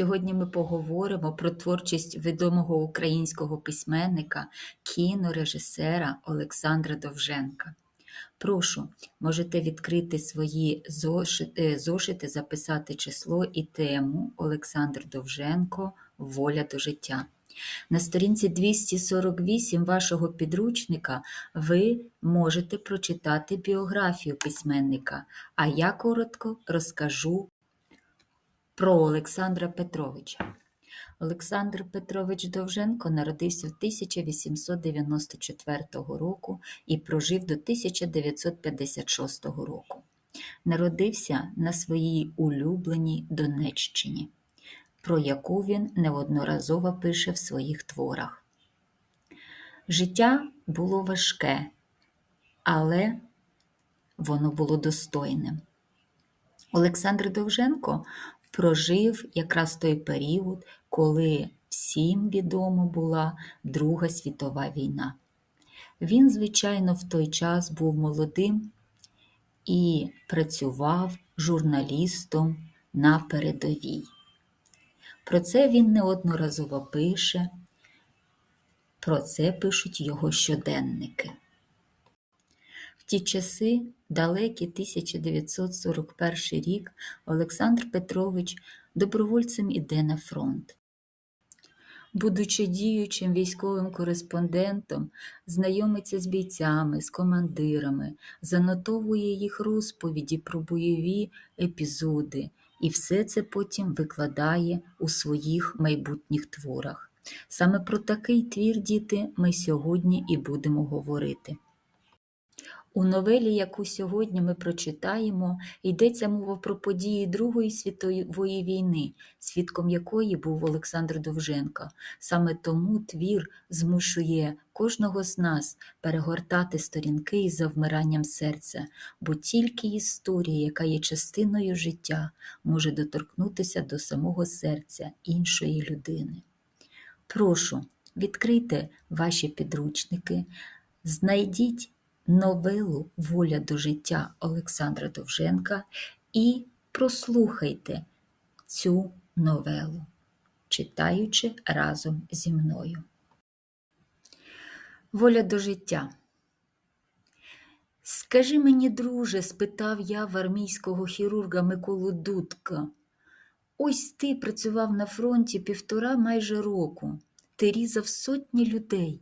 Сьогодні ми поговоримо про творчість відомого українського письменника, кінорежисера Олександра Довженка. Прошу, можете відкрити свої зошити, зошити, записати число і тему Олександр Довженко Воля до життя. На сторінці 248 вашого підручника ви можете прочитати біографію письменника, а я коротко розкажу про Олександра Петровича. Олександр Петрович Довженко народився 1894 року і прожив до 1956 року. Народився на своїй улюбленій Донеччині, про яку він неодноразово пише в своїх творах. Життя було важке, але воно було достойним. Олександр Довженко прожив якраз той період, коли всім відомо була Друга світова війна. Він, звичайно, в той час був молодим і працював журналістом на передовій. Про це він неодноразово пише, про це пишуть його щоденники. В ті часи, далекі 1941 рік, Олександр Петрович добровольцем іде на фронт. Будучи діючим військовим кореспондентом, знайомиться з бійцями, з командирами, занотовує їх розповіді про бойові епізоди і все це потім викладає у своїх майбутніх творах. Саме про такий твір, діти, ми сьогодні і будемо говорити. У новелі, яку сьогодні ми прочитаємо, йдеться мова про події Другої світової війни, свідком якої був Олександр Довженко. Саме тому твір змушує кожного з нас перегортати сторінки із завмиранням серця, бо тільки історія, яка є частиною життя, може доторкнутися до самого серця іншої людини. Прошу, відкрийте ваші підручники, знайдіть новелу Воля до життя Олександра Довженка і прослухайте цю новелу, читаючи разом зі мною. Воля до життя. Скажи мені, друже, спитав я в армійського хірурга Миколу Дудка. Ось ти працював на фронті півтора майже року. Ти різав сотні людей.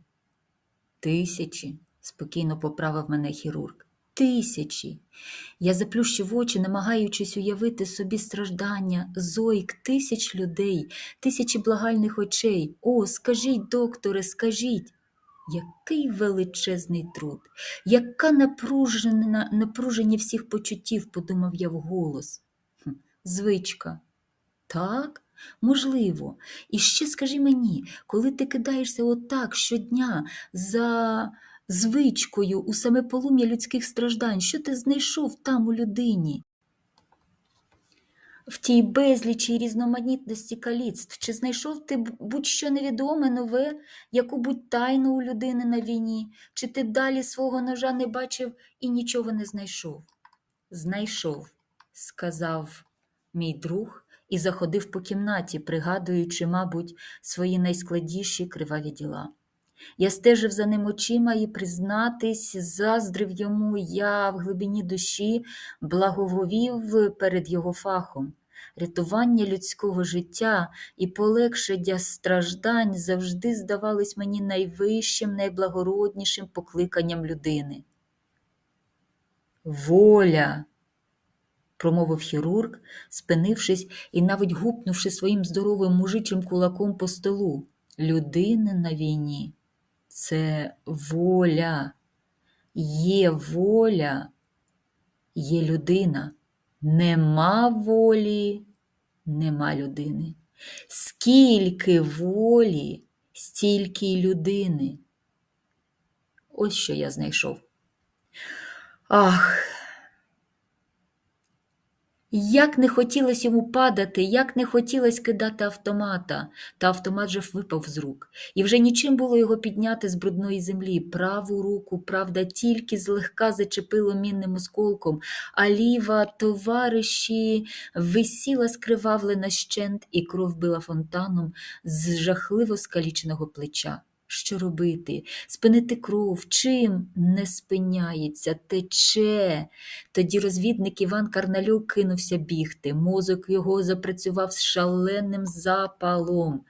Тисячі, спокійно поправив мене хірург. Тисячі. Я заплющив очі, намагаючись уявити собі страждання, зойк тисяч людей, тисячі благальних очей. О, скажіть, докторе, скажіть. Який величезний труд, яка напружена, напруження всіх почуттів, подумав я вголос. Звичка. Так, можливо. І ще скажи мені, коли ти кидаєшся отак щодня за звичкою у саме полум'я людських страждань, що ти знайшов там у людині? В тій безлічі різноманітності каліцтв, чи знайшов ти будь-що невідоме, нове, яку-будь тайну у людини на війні, чи ти далі свого ножа не бачив і нічого не знайшов? Знайшов, сказав мій друг і заходив по кімнаті, пригадуючи, мабуть, свої найскладніші криваві діла. Я стежив за ним очима і, признатись, заздрив йому я в глибині душі, благововів перед його фахом. Рятування людського життя і полегшення страждань завжди здавались мені найвищим, найблагороднішим покликанням людини. Воля, промовив хірург, спинившись і навіть гупнувши своїм здоровим мужичим кулаком по столу. Людина на війні це воля, є воля, є людина. Нема волі, нема людини. Скільки волі, стільки й людини. Ось що я знайшов. Ах, Як не хотілося йому падати, як не хотілося кидати автомата, та автомат же випав з рук, і вже нічим було його підняти з брудної землі. Праву руку, правда, тільки злегка зачепило мінним осколком, а ліва товариші висіла скривавлена щент, і кров била фонтаном з жахливо скаліченого плеча. Що робити? Спинити кров? Чим не спиняється, тече. Тоді розвідник Іван Карналюк кинувся бігти. Мозок його запрацював з шаленим запалом.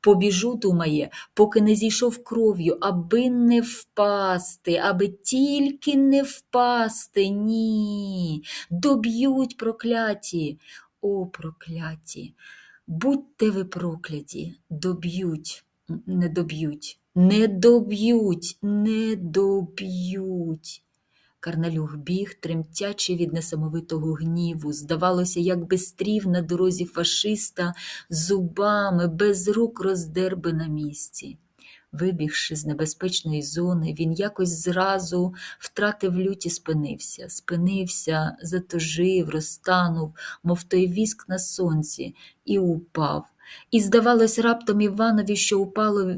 Побіжу, думає, поки не зійшов кров'ю, аби не впасти, аби тільки не впасти. Ні. Доб'ють прокляті. О, прокляті. Будьте ви прокляті, доб'ють, не доб'ють, не доб'ють, не доб'ють. Карналюх біг, тремтячи від несамовитого гніву. Здавалося, як бистрів на дорозі фашиста, зубами, без рук роздер би на місці. Вибігши з небезпечної зони, він якось зразу втратив лють і спинився. Спинився, затужив, розтанув, мов той віск на сонці, і упав. І здавалось раптом Іванові, що упало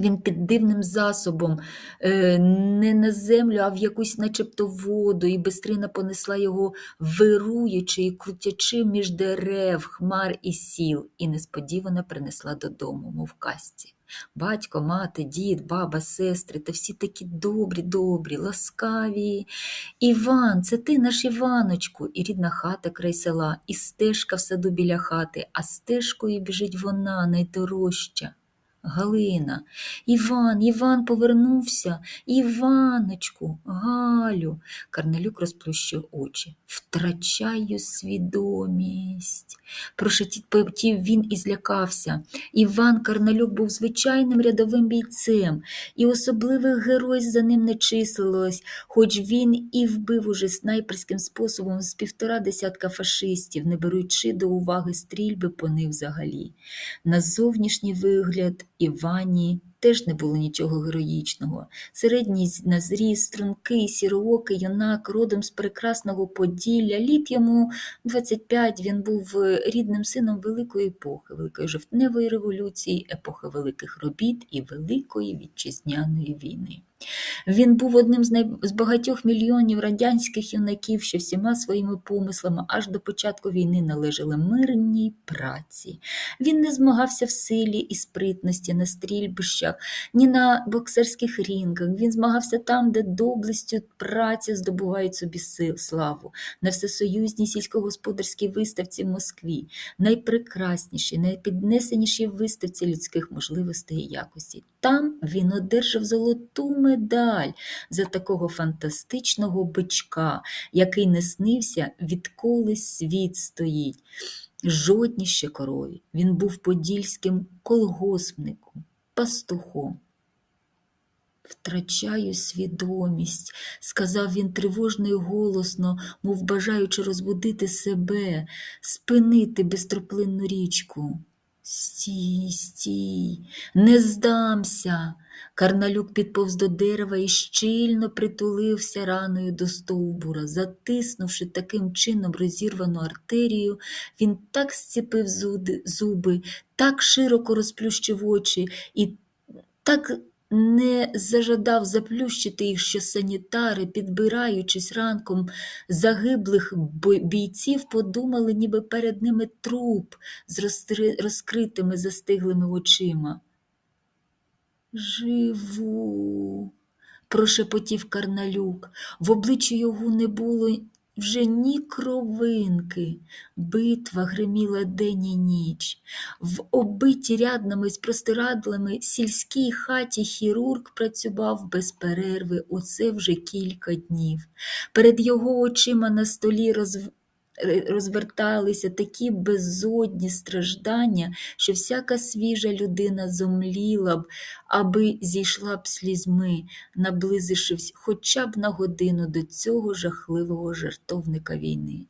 він під дивним засобом, е, не на землю, а в якусь начебто воду, і бистрина понесла його, вируючи і крутячи між дерев, хмар і сіл, і несподівано принесла додому, мов в казці. Батько, мати, дід, баба, сестри, та всі такі добрі, добрі, ласкаві. Іван, це ти наш Іваночку, і рідна хата край села, і стежка в саду біля хати, а стежкою біжить вона найдорожча. Галина, Іван, Іван повернувся, Іваночку, Галю. Карналюк розплющив очі. Втрачаю свідомість. Прошепотів він і злякався. Іван Карналюк був звичайним рядовим бійцем, і особливих герой за ним не числилось, хоч він і вбив уже снайперським способом з півтора десятка фашистів, не беручи до уваги стрільби по них взагалі. На зовнішній вигляд Івані теж не було нічого героїчного. Середній на зріст, стрункий, сіроокий юнак, родом з прекрасного Поділля. Літ йому 25, він був рідним сином великої епохи, Великої жовтневої революції, епохи великих робіт і Великої вітчизняної війни. Він був одним з, най... з багатьох мільйонів радянських юнаків, що всіма своїми помислами аж до початку війни належали мирній праці. Він не змагався в силі і спритності на стрільбищах, ні на боксерських рінгах. Він змагався там, де доблестю праці здобувають собі сил, славу, на всесоюзній сільськогосподарській виставці в Москві, найпрекраснішій, найпіднесенішій виставці людських можливостей і якості. Там він одержав золоту медаль за такого фантастичного бичка, який не снився, відколи світ стоїть. Жодні ще корові. Він був подільським колгоспником, пастухом. Втрачаю свідомість, сказав він тривожно і голосно, мов бажаючи розбудити себе, спинити безтроплинну річку. Стій, стій, не здамся. Карналюк підповз до дерева і щільно притулився раною до стовбура. Затиснувши таким чином розірвану артерію, він так зціпив зуби, так широко розплющив очі і так не зажадав заплющити їх, що санітари, підбираючись ранком загиблих бійців, подумали, ніби перед ними труп з розкритими застиглими очима. Живу, прошепотів Карналюк. В обличчі його не було вже ні кровинки. Битва гриміла день і ніч. В оббитій рядними з простирадлами сільській хаті хірург працював без перерви оце вже кілька днів. Перед його очима на столі роз розверталися такі безодні страждання, що всяка свіжа людина зомліла б, аби зійшла б слізьми, наблизившись хоча б на годину до цього жахливого жартовника війни.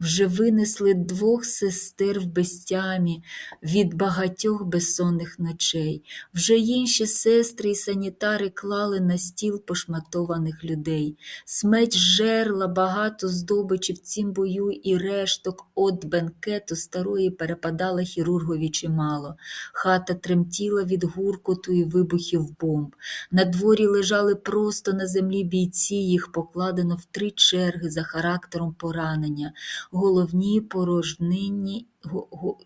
Вже винесли двох сестер в безтямі від багатьох безсонних ночей. Вже інші сестри і санітари клали на стіл пошматованих людей. Смерть жерла багато здобичі в цім бою, і решток от бенкету старої перепадала хірургові чимало. Хата тремтіла від гуркоту і вибухів бомб. На дворі лежали просто на землі бійці, їх покладено в три черги за характером поранення, головні, го-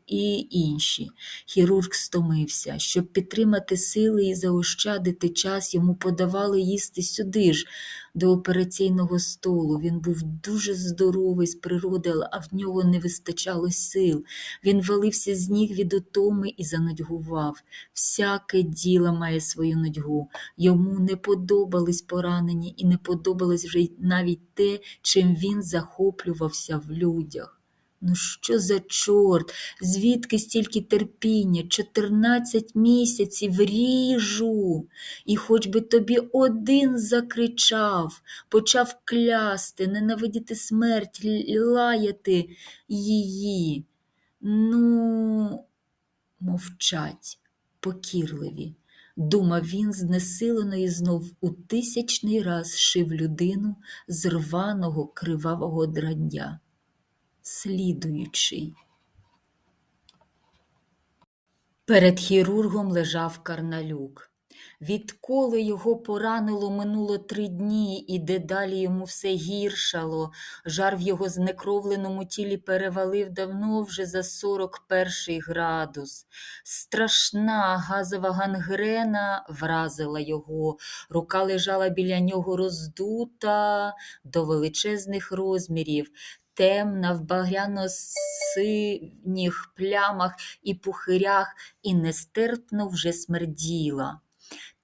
і інші. Хірург стомився. Щоб підтримати сили і заощадити час, йому подавали їсти сюди ж, до операційного столу. Він був дуже здоровий з природи, а в нього не вистачало сил. Він валився з ніг від утоми і занудьгував. Всяке діло має свою нудьгу. Йому не подобались поранені і не подобалось вже навіть те, чим він захоплювався в людях. Ну що за чорт? Звідки стільки терпіння? Чотирнадцять місяців ріжу. І хоч би тобі один закричав, почав клясти, ненавидіти смерть, лаяти її. Ну, мовчать, покірливі. Думав він знесилено і знов у тисячний раз шив людину з рваного кривавого драння. Слідуючий. Перед хірургом лежав карналюк. Відколи його поранило, минуло три дні, і дедалі йому все гіршало. Жар в його знекровленому тілі перевалив давно вже за 41 градус. Страшна газова гангрена вразила його. Рука лежала біля нього роздута до величезних розмірів, темна в багряно-синіх плямах і пухирях, і нестерпно вже смерділа.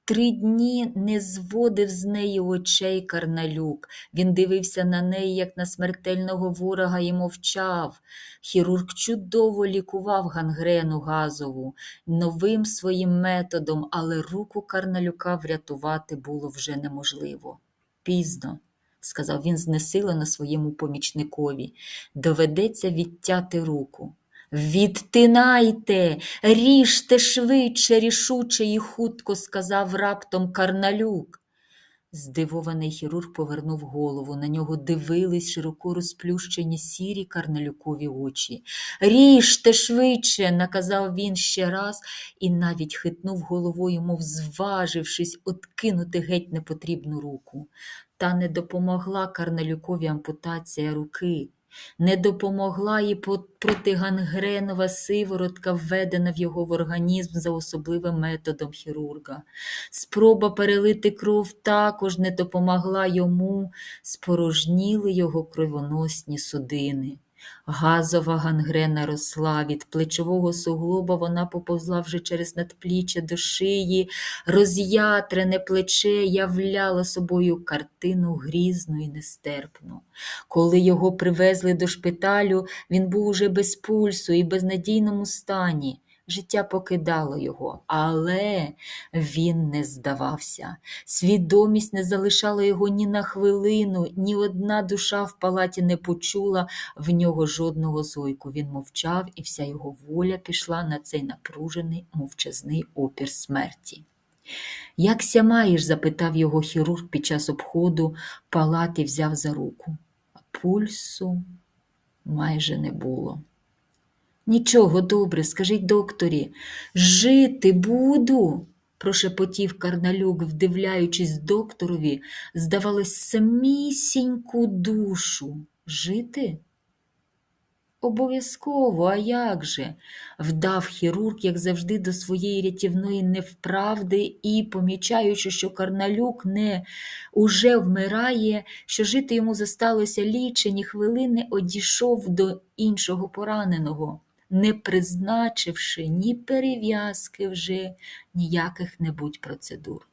Три дні не зводив з неї очей Карналюк. Він дивився на неї, як на смертельного ворога, і мовчав. Хірург чудово лікував гангрену газову новим своїм методом, але руку Карналюка врятувати було вже неможливо. Пізно, сказав він знесилено своєму помічникові, доведеться відтяти руку. Відтинайте, ріжте швидше, рішуче і хутко, сказав раптом Карналюк. Здивований хірург повернув голову. На нього дивились широко розплющені сірі карналюкові очі. Ріжте швидше, наказав він ще раз і навіть хитнув головою, мов зважившись откинути геть непотрібну руку. Та не допомогла Карналюкові ампутація руки. Не допомогла і протигангренова сиворотка, введена в його в організм за особливим методом хірурга. Спроба перелити кров також не допомогла йому, спорожніли його кровоносні судини. Газова гангрена росла від плечового суглоба, вона поповзла вже через надпліччя до шиї, роз'ятрене плече являло собою картину грізну і нестерпну. Коли його привезли до шпиталю, він був уже без пульсу і безнадійному стані. Життя покидало його, але він не здавався. Свідомість не залишала його ні на хвилину, ні одна душа в палаті не почула в нього жодного зойку. Він мовчав, і вся його воля пішла на цей напружений мовчазний опір смерті. Якся маєш? запитав його хірург під час обходу палати взяв за руку. Пульсу майже не було. Нічого, добре, скажіть докторі, жити буду, прошепотів Карналюк, вдивляючись докторові, здавалось, самісіньку душу. Жити? Обов'язково, а як же? Вдав хірург, як завжди, до своєї рятівної невправди і, помічаючи, що Карналюк не уже вмирає, що жити йому зосталося лічені хвилини, одійшов до іншого пораненого, не призначивши ні перев'язки вже, ніяких небудь процедур.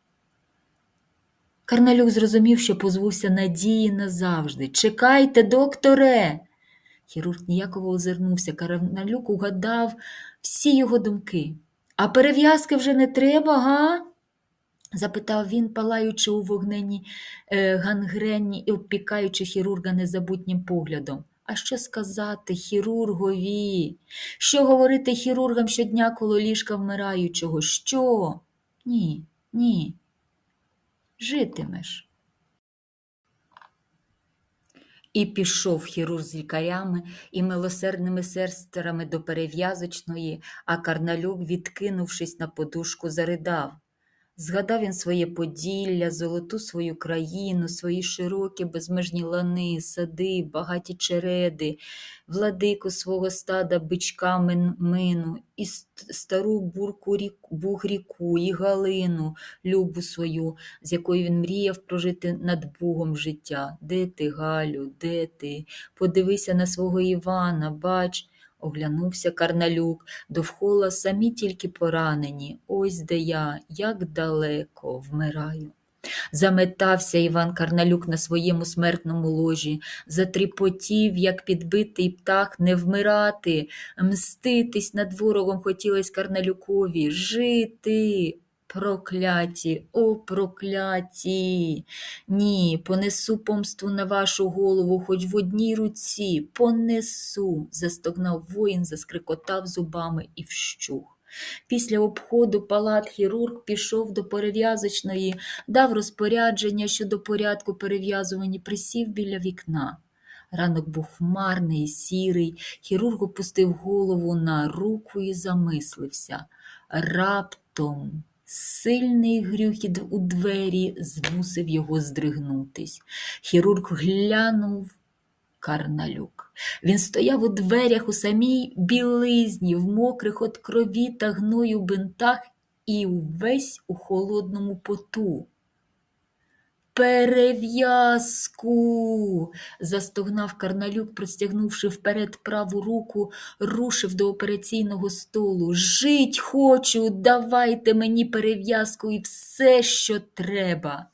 Карналюк зрозумів, що позбувся надії назавжди. Чекайте, докторе! Хірург ніяково озирнувся. Карналюк угадав всі його думки. А перев'язки вже не треба, га? запитав він, палаючи у вогненні е, гангренні і обпікаючи хірурга незабутнім поглядом. А що сказати хірургові? Що говорити хірургам щодня коло ліжка вмираючого? Що? Ні, ні. Житимеш. І пішов хірург з лікарями і милосердними сестрами до перев'язочної, а Карналюк, відкинувшись на подушку, заридав. Згадав він своє Поділля, золоту свою країну, свої широкі безмежні лани, сади, багаті череди, владику свого стада бичка Мин- мину, і стару бурку рік, бугріку, і Галину, любу свою, з якою він мріяв прожити над Бугом життя. Де ти, Галю, де ти? Подивися на свого Івана, бач, оглянувся Карналюк, довкола самі тільки поранені. Ось де я, як далеко вмираю. Заметався Іван Карналюк на своєму смертному ложі, затріпотів, як підбитий птах, не вмирати, мститись над ворогом хотілось Карналюкові, жити. Прокляті, о, прокляті. Ні, понесу помсту на вашу голову, хоч в одній руці, понесу, застогнав воїн, заскрикотав зубами і вщух. Після обходу палат хірург пішов до перев'язочної, дав розпорядження щодо порядку перев'язування, присів біля вікна. Ранок був хмарний сірий, хірург опустив голову на руку і замислився. Раптом сильний грюхіт у двері змусив його здригнутись. Хірург глянув Карналюк. Він стояв у дверях у самій білизні, в мокрих от крові та гною бинтах і увесь у холодному поту. Перев'язку. застогнав Карналюк, простягнувши вперед праву руку, рушив до операційного столу. Жить хочу, давайте мені перев'язку і все, що треба.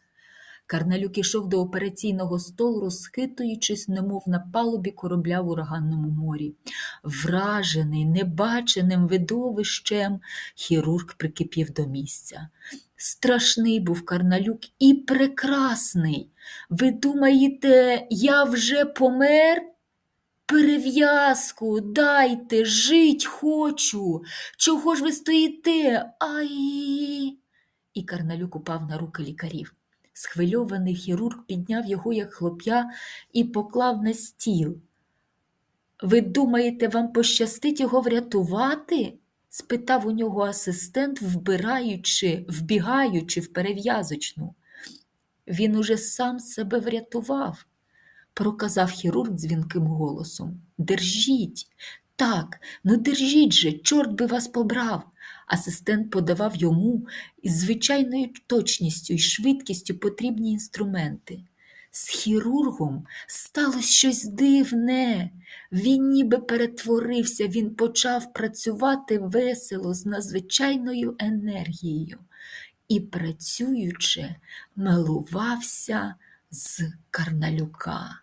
Карналюк ішов до операційного столу, розхитуючись, немов на палубі корабля в ураганному морі. Вражений, небаченим видовищем, хірург прикипів до місця. Страшний був Карналюк і прекрасний. Ви думаєте, я вже помер? Перев'язку, дайте, жить хочу. Чого ж ви стоїте? Ай. І Карналюк упав на руки лікарів. Схвильований хірург підняв його, як хлоп'я, і поклав на стіл. Ви думаєте, вам пощастить його врятувати? Спитав у нього асистент, вбираючи, вбігаючи в перев'язочну. Він уже сам себе врятував, проказав хірург дзвінким голосом. Держіть, так, ну держіть же, чорт би вас побрав. Асистент подавав йому із звичайною точністю і швидкістю потрібні інструменти. З хірургом сталося щось дивне. Він ніби перетворився, він почав працювати весело з надзвичайною енергією і, працюючи, милувався з Карналюка.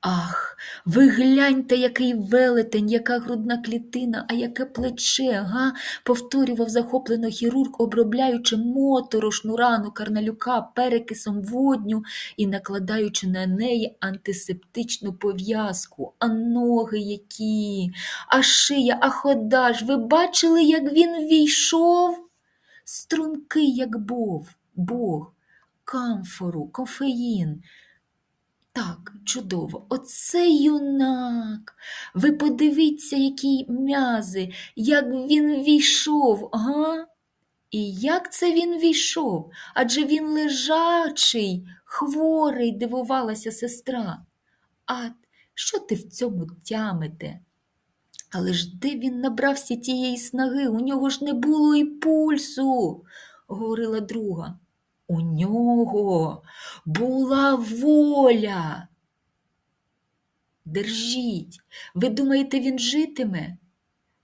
Ах, ви гляньте, який велетень, яка грудна клітина, а яке плече, га? повторював захоплено хірург, обробляючи моторошну рану Карналюка перекисом водню і накладаючи на неї антисептичну пов'язку. А ноги які, а шия, а хода ж. Ви бачили, як він війшов? Стрункий, як бог, Бог, камфору, кофеїн. Так, чудово, оце юнак. Ви подивіться, які м'язи, як він війшов, га? І як це він війшов? Адже він лежачий, хворий, дивувалася сестра. А що ти в цьому тямите? Але ж де він набрався тієї снаги? У нього ж не було і пульсу, говорила друга. У нього була воля. Держіть, ви думаєте, він житиме?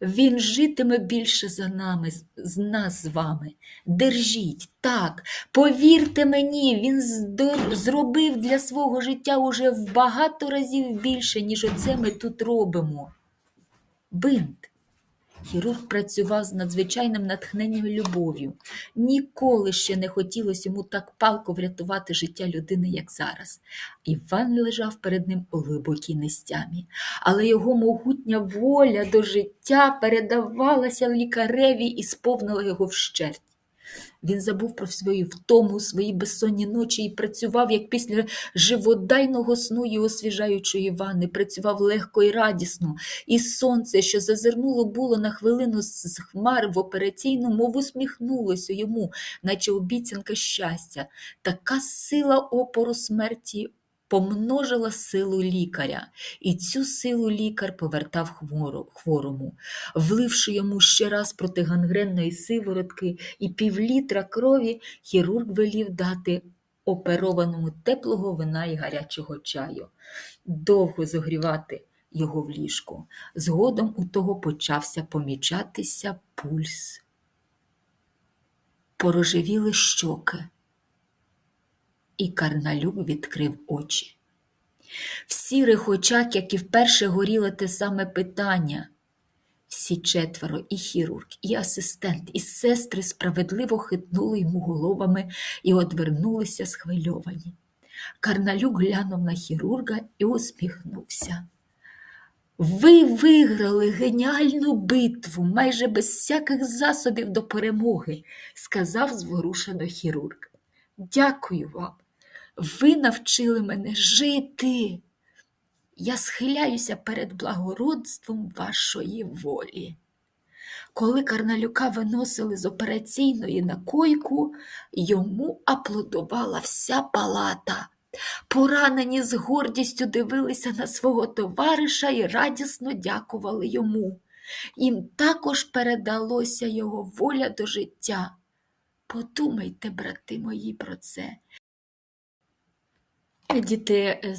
Він житиме більше за нами, з- нас з вами. Держіть, так, повірте мені, він зробив для свого життя уже в багато разів більше, ніж оце ми тут робимо. Бинт. Хірург працював з надзвичайним натхненням і любов'ю. Ніколи ще не хотілося йому так палко врятувати життя людини, як зараз. Іван лежав перед ним у глибокій нестямі, але його могутня воля до життя передавалася лікареві і сповнила його вщерть. Він забув про свою втому, свої безсонні ночі і працював, як після живодайного сну і освіжаючої ванни, працював легко і радісно, і сонце, що зазирнуло було на хвилину з хмар в операційну, мов усміхнулося йому, наче обіцянка щастя. Така сила опору смерті помножила силу лікаря, і цю силу лікар повертав хворо- хворому, вливши йому ще раз проти гангренної сиворотки і півлітра крові, хірург велів дати оперованому теплого вина і гарячого чаю, довго зогрівати його в ліжку. Згодом у того почався помічатися пульс. Порожевіли щоки, і Карналюк відкрив очі. В сірих очах, як і вперше горіло те саме питання. Всі четверо, і хірург, і асистент, і сестри справедливо хитнули йому головами і одвернулися схвильовані. Карналюк глянув на хірурга і усміхнувся. Ви виграли геніальну битву майже без всяких засобів до перемоги, сказав зворушено хірург. Дякую вам. Ви навчили мене жити. Я схиляюся перед благородством вашої волі. Коли Карналюка виносили з операційної на койку, йому аплодувала вся палата. Поранені з гордістю дивилися на свого товариша і радісно дякували йому. Їм також передалося його воля до життя. Подумайте, брати мої, про це. Діти, е,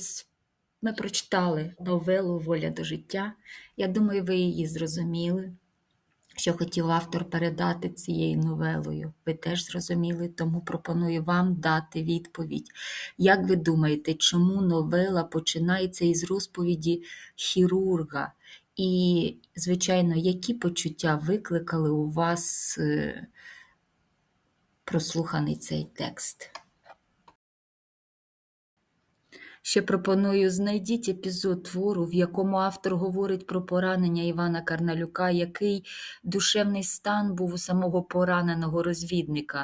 ми прочитали новелу Воля до життя. Я думаю, ви її зрозуміли, що хотів автор передати цією новелою. Ви теж зрозуміли, тому пропоную вам дати відповідь. Як ви думаєте, чому новела починається із розповіді хірурга? І, звичайно, які почуття викликали у вас е, прослуханий цей текст? Ще пропоную знайдіть епізод твору, в якому автор говорить про поранення Івана Карналюка, який душевний стан був у самого пораненого розвідника.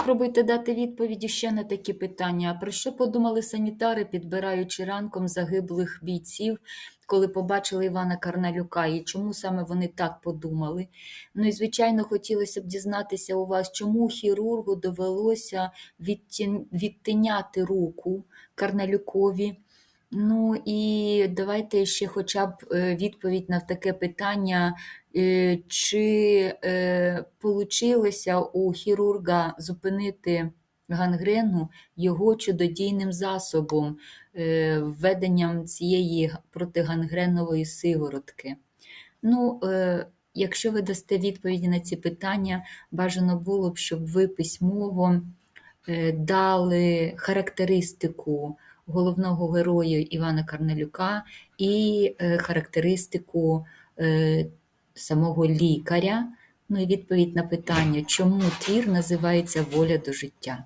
Спробуйте дати відповіді ще на такі питання. Про що подумали санітари, підбираючи ранком загиблих бійців, коли побачили Івана Карналюка, і чому саме вони так подумали? Ну і, звичайно, хотілося б дізнатися у вас, чому хірургу довелося відтіняти руку Карналюкові. Ну і давайте ще хоча б е, відповідь на таке питання, е, чи е, получилося у хірурга зупинити гангрену його чудодійним засобом, е, введенням цієї протигангренової сиворотки. Ну, е, якщо ви дасте відповіді на ці питання, бажано було б, щоб ви письмово е, дали характеристику головного героя Івана Карнелюка і е, характеристику е, самого лікаря. Ну і відповідь на питання, чому твір називається Воля до життя.